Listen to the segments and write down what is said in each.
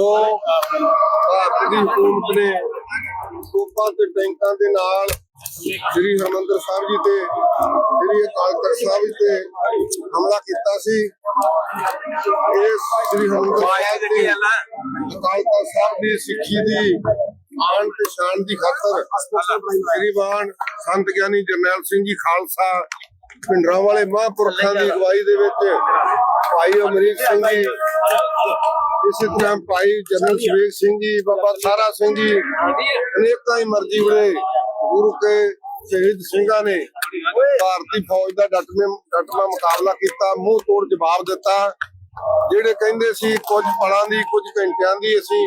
ਜੋ ਭਾਰਤ ਦੀ ਹਕੂਮਤ ਨੇ ਤੋਪਾਂ ਤੇ ਟੈਂਕਾਂ ਦੇ ਨਾਲ ਸ੍ਰੀ ਹਰਮੰਦਰ ਸਾਹਿਬ ਜੀ ਤੇ ਸ੍ਰੀ ਅਕਾਲ ਤਖਤ ਸਾਹਿਬ ਜੀ ਤੇ ਹਮਲਾ ਕੀਤਾ ਸੀ। ਇਸ ਸ੍ਰੀ ਹਰਮੰਦਰ ਸਾਹਿਬ ਤੇ ਅਕਾਲ ਤਖਤ ਸਾਹਿਬ ਦੀ ਸਿੱਖੀ ਦੀ ਆਨ ਤੇ ਸ਼ਾਨ ਦੀ ਖਾਤਰ ਸ੍ਰੀ ਬਾਣ ਸੰਤ ਗਿਆਨੀ ਜਰਨੈਲ ਸਿੰਘ ਜੀ ਖਾਲਸਾ ਪਿੰਡਰਾਂ ਵਾਲੇ ਮਹਾਂਪੁਰਖਾਂ ਦੀ ਅਗਵਾਈ ਦੇ ਵਿੱਚ ਭਾਈ ਅਮਰੀਕ ਸਿੰਘ ਜੀ ਇਸੇ ਤਰ੍ਹਾਂ ਭਾਈ ਜਨਰਲ ਸ਼ਵੇਕ ਸਿੰਘ ਜੀ ਬਾਬਾ ਸਾਰਾ ਸਿੰਘ ਜੀ ਅਨੇਕਾਂ ਹੀ ਮਰਜ਼ੀ ਵਾਲੇ ਗੁਰੂ ਕੇ ਸ਼ਹੀਦ ਸਿੰਘਾਂ ਨੇ ਭਾਰਤੀ ਫੌਜ ਦਾ ਡਟਵੇਂ ਡਟਵਾ ਮੁਕਾਬਲਾ ਕੀਤਾ ਮੂੰਹ ਤੋੜ ਜਵਾਬ ਦਿੱਤਾ। ਜਿਹੜੇ ਕਹਿੰਦੇ ਸੀ ਕੁਝ ਪਲਾਂ ਦੀ ਕੁਝ ਘੰਟਿਆਂ ਦੀ ਅਸੀਂ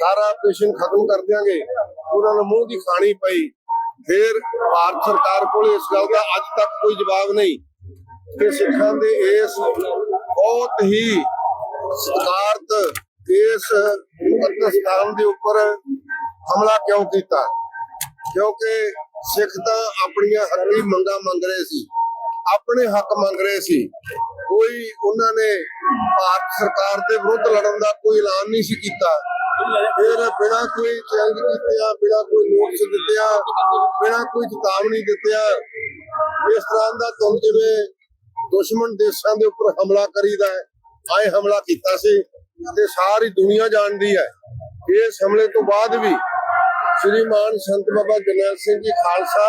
ਸਾਰਾ ਪੇਸ਼ਨ ਖਤਮ ਕਰ ਦਿਆਂਗੇ ਉਹਨਾਂ ਨੂੰ ਮੂੰਹ ਦੀ ਖਾਣੀ ਪਈ। ਫਿਰ ਭਾਰਤ ਸਰਕਾਰ ਕੋਲ ਇਸ ਗੱਲ ਦਾ ਅੱਜ ਤੱਕ ਕੋਈ ਜਵਾਬ ਨਹੀਂ। ਕਿ ਸਿੱਖਾਂ ਦੇ ਇਸ ਬਹੁਤ ਹੀ ਸਤਿਕਾਰਤ ਇਸ ਮੁਕੱਦਸ ਦੇ ਉੱਪਰ ਹਮਲਾ ਕਿਉਂ ਕੀਤਾ? ਕਿਉਂਕਿ ਸਿੱਖ ਤਾਂ ਆਪਣੀਆਂ ਹੱਕੀ ਮੰਗਾਂ ਮੰਗ ਰਹੇ ਸੀ, ਆਪਣੇ ਹੱਕ ਮੰਗ ਰਹੇ ਸੀ। ਕੋਈ ਉਹਨਾਂ ਨੇ ਭਾਰਤ ਸਰਕਾਰ ਦੇ ਵਿਰੁੱਧ ਲੜਨ ਦਾ ਕੋਈ ਐਲਾਨ ਨਹੀਂ ਸੀ ਕੀਤਾ। ਫਿਰ ਬਿਨਾਂ ਕੋਈ ਚੈਲੰਜ ਕੀਤਿਆਂ, ਬਿਨਾਂ ਕੋਈ ਨੋਟਿਸ ਦਿੱਤਿਆਂ, ਬਿਨਾਂ ਕੋਈ ਚੇਤਾਵਨੀ ਦਿੱਤਿਆਂ, ਇਸ ਤਰ੍ਹਾਂ ਦਾ ਤੁਮ ਜਿਵੇਂ ਦੁਸ਼ਮਣ ਦੇਸ਼ਾਂ ਦੇ ਉੱਪਰ ਹਮਲਾ ਕਰੀਦਾ ਹੈ ਆਏ ਹਮਲਾ ਕੀਤਾ ਸੀ ਤੇ ਸਾਰੀ ਦੁਨੀਆ ਜਾਣਦੀ ਹੈ। ਇਸ ਹਮਲੇ ਤੋਂ ਬਾਅਦ ਵੀ ਸ਼੍ਰੀਮਾਨ ਸੰਤ ਬਾਬਾ ਜਰਨੈਲ ਸਿੰਘ ਜੀ ਖਾਲਸਾ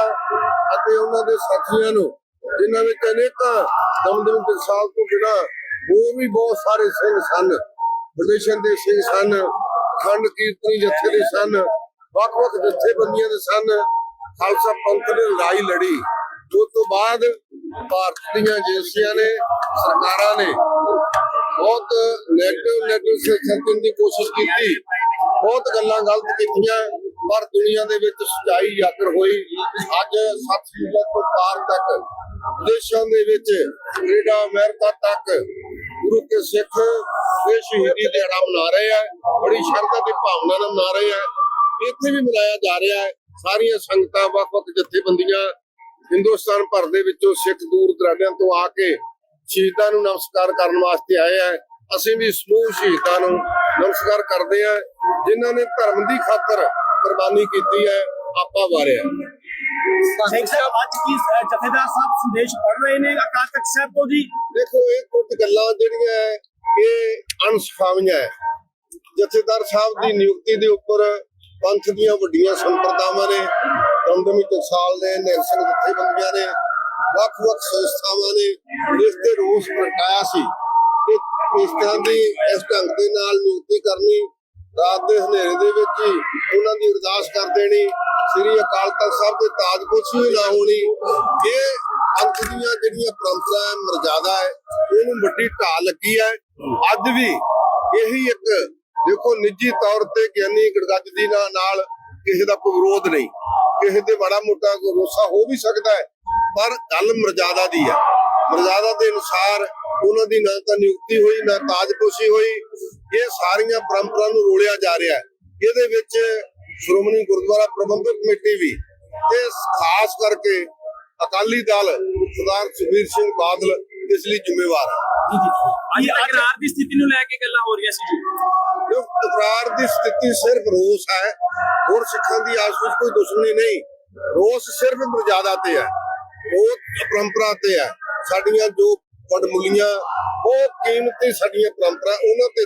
ਅਤੇ ਉਹਨਾਂ ਦੇ ਸਾਥੀਆਂ ਨੂੰ, ਜਿਨ੍ਹਾਂ ਵਿੱਚ ਅਨੇਕਾਂ ਦਮਦਮ ਦੇ ਸਾਲ ਤੋਂ ਬਿਨਾਂ ਹੋਰ ਵੀ ਬਹੁਤ ਸਾਰੇ ਸਿੰਘ ਸਨ ਵਿਦੇਸ਼ਨ ਦੇ ਸਿੰਘ ਸਨ, ਖੰਡ ਕੀਰਤਨੀ ਜਥੇ ਦੇ ਸਨ, ਵੱਖ-ਵੱਖ ਜਥੇਬੰਦੀਆਂ ਦੇ ਸਨ, ਖਾਲਸਾ ਪੰਥ ਨੇ ਲੜਾਈ ਲੜੀ। ਉਸ ਤੋਂ ਬਾਅਦ ਭਾਰਤ ਦੀਆਂ ਏਜੰਸੀਆਂ ਨੇ, ਸਰਕਾਰਾਂ ਨੇ ਬਹੁਤ ਨੈਗੇਟਿਵ ਨੈਗੇਟਿਵ ਸਿਰਜਣ ਦੀ ਕੋਸ਼ਿਸ਼ ਕੀਤੀ। ਬਹੁਤ ਗੱਲਾਂ ਗਲਤ ਕੀਤੀਆਂ, ਪਰ ਦੁਨੀਆ ਦੇ ਵਿੱਚ ਸਚਾਈ ਜਾਗਰ ਹੋਈ। ਅੱਜ ਸੱਤ ਸਮੁੰਦਰ ਤੋਂ ਪਾਰ ਤੱਕ ਵਿਦੇਸ਼ਾਂ ਦੇ ਵਿੱਚ, ਕੈਨੇਡਾ, ਅਮਰੀਕਾ ਤੱਕ, ਗੁਰੂ ਕੇ ਸਿੱਖ ਇਹ ਸ਼ਹੀਦੀ ਦਿਹਾੜਾ ਮਨਾ ਰਹੇ ਆ, ਬੜੀ ਸ਼ਰਧਾ ਤੇ ਭਾਵਨਾ ਨਾਲ ਮਨਾ ਰਹੇ ਆ। ਇੱਥੇ ਵੀ ਮਨਾਇਆ ਜਾ ਰਿਹਾ ਹੈ। ਸਾਰੀਆਂ ਸੰਗਤਾਂ ਵੱਖ-ਵੱਖ ਜਥੇਬੰਦੀਆਂ ਹਿੰਦੁਸਤਾਨ ਭਰ ਦੇ ਵਿੱਚੋਂ ਸਿੱਖ ਦੂਰ ਦਰਾਡਿਆਂ ਤੋਂ ਆ ਕੇ ਸ਼ਹੀਦਾਂ ਨੂੰ ਨਮਸਕਾਰ ਕਰਨ ਵਾਸਤੇ ਆਏ ਆ। ਅਸੀਂ ਵੀ ਸਮੂਹ ਸ਼ਹੀਦਾਂ ਨੂੰ ਨਮਸਕਾਰ ਕਰਦੇ ਆ ਜਿਨ੍ਹਾਂ ਨੇ ਧਰਮ ਦੀ ਖਾਤਰ ਕੁਰਬਾਨੀ ਕੀਤੀ ਹੈ ਆਪਾ ਵਾਰਿਆ। ਸਿੰਘ ਸਾਹਿਬ ਅੱਜ ਕੀ ਅ, ਜਥੇਦਾਰ ਸਾਹਿਬ ਸੰਦੇਸ਼ ਪੜ ਰਹੇ ਨੇ ਅਕਾਲ ਤਖਤ ਸਾਹਿਬ ਤੋਂ ਜੀ? ਦੇਖੋ ਇਹ ਕੁਝ ਗੱਲਾਂ ਜਿਹੜੀਆਂ ਇਹ ਅਣਸੁਖਾਵੀਆਂ ਜਥੇਦਾਰ ਸਾਹਿਬ ਦੀ ਨਿਯੁਕਤੀ ਦੇ ਉੱਪਰ ਪੰਥ ਦੀਆਂ ਵੱਡੀਆਂ ਸੰਪਰਦਾਵਾਂ ਨੇ ਦਮਦਮੀ ਟਕਸਾਲ ਨੇ ਨਿਰਸੰਗ ਜਥੇਬੰਦੀਆਂ ਨੇ ਵੱਖ-ਵੱਖ ਸੰਸਥਾਵਾਂ ਨੇ ਇਸ ਤੇ ਰੋਸ ਪ੍ਰਗਟਾਇਆ ਸੀ ਕਿ ਇਸ ਤਰ੍ਹਾਂ ਦੀ ਇਸ ਢੰਗ ਦੇ ਨਾਲ ਨਿਯੁਕਤੀ ਕਰਨੀ ਰਾਤ ਦੇ ਹਨੇਰੇ ਦੇ ਵਿੱਚ ਹੀ ਉਹਨਾਂ ਦੀ ਅਰਦਾਸ ਕਰ ਦੇਣੀ, ਸ੍ਰੀ ਅਕਾਲ ਤਖਤ ਸਾਹਿਬ ਦੇ ਤਾਜਪੋਸ਼ੀ ਹੀ ਨਾ ਹੋਣੀ, ਇਹ ਪੰਥ ਦੀਆਂ ਜਿਹੜੀਆਂ ਪਰੰਪਰਾ ਹੈ ਮਰਜ਼ਾਦਾ ਹੈ ਇਹਨੂੰ ਵੱਡੀ ਢਾਲ ਲੱਗੀ ਹੈ। ਅੱਜ ਵੀ ਇਹੀ ਇੱਕ ਦੇਖੋ ਨਿੱਜੀ ਤੌਰ ਤੇ ਗਿਆਨੀ ਗੜਗੱਜ ਦੀ ਨਾਲ ਕਿਸੇ ਦਾ ਕੋਈ ਵਿਰੋਧ ਨਹੀਂ, ਕਿਸੇ ਦੇ ਬੜਾ ਮੋਟਾ ਕੋਈ ਰੋਸਾ ਹੋ ਵੀ ਸਕਦਾ ਹੈ। ਪਰ ਗੱਲ ਮਰਜ਼ਾਦਾ ਦੀ ਹੈ ਮਰਜ਼ਾਦਾ ਦੇ ਅਨੁਸਾਰ ਉਹਨਾਂ ਦੀ ਨਾ ਤਾਂ ਨਿਯੁਕਤੀ ਹੋਈ ਨਾ ਤਾਜਪੋਸ਼ੀ ਹੋਈ। ਇਹ ਸਾਰੀਆਂ ਪਰੰਪਰਾ ਨੂੰ ਰੋਲਿਆ ਜਾ ਰਿਹਾ ਹੈ। ਇਹਦੇ ਵਿੱਚ ਸ਼੍ਰੋਮਣੀ ਗੁਰਦੁਆਰਾ ਪ੍ਰਬੰਧਕ ਕਮੇਟੀ ਵੀ ਤੇ ਖਾਸ ਕਰਕੇ ਅਕਾਲੀ ਦਲ ਸਰਦਾਰ ਸੁਖਬੀਰ ਸਿੰਘ ਬਾਦਲ ਇਸ ਲਈ ਜ਼ਿੰਮੇਵਾਰ ਹੈ ਜੀ ਜੀ। ਅੱਜ ਤਕਰਾਰ ਦੀ ਸਥਿਤੀ ਨੂੰ ਲੈ ਕੇ ਗੱਲਾਂ ਹੋ ਰਹੀਆਂ ਸੀ ਜੀ। ਜੋ ਤਕਰਾਰ ਦੀ ਸਥਿਤੀ ਸਿਰਫ ਰੋਸ ਹੈ। ਹੋਰ ਸਿੱਖਾਂ ਦੀ ਆਪਸ ਵਿੱਚ ਕੋਈ ਦੁਸ਼ਮਣੀ ਨਹੀਂ। ਰੋਸ ਸਿਰਫ ਮਰਜ਼ਾਦਾ ਤੇ ਹੈ। ਉਹ ਪਰੰਪਰਾ ਤੇ ਹੈ। ਸਾਡੀਆਂ ਜੋ ਵਡਮੁੱਲੀਆਂ ਬਹੁਤ ਕੀਮਤੀ ਸਾਡੀਆਂ ਪਰੰਪਰਾ ਉਹਨਾਂ ਤੇ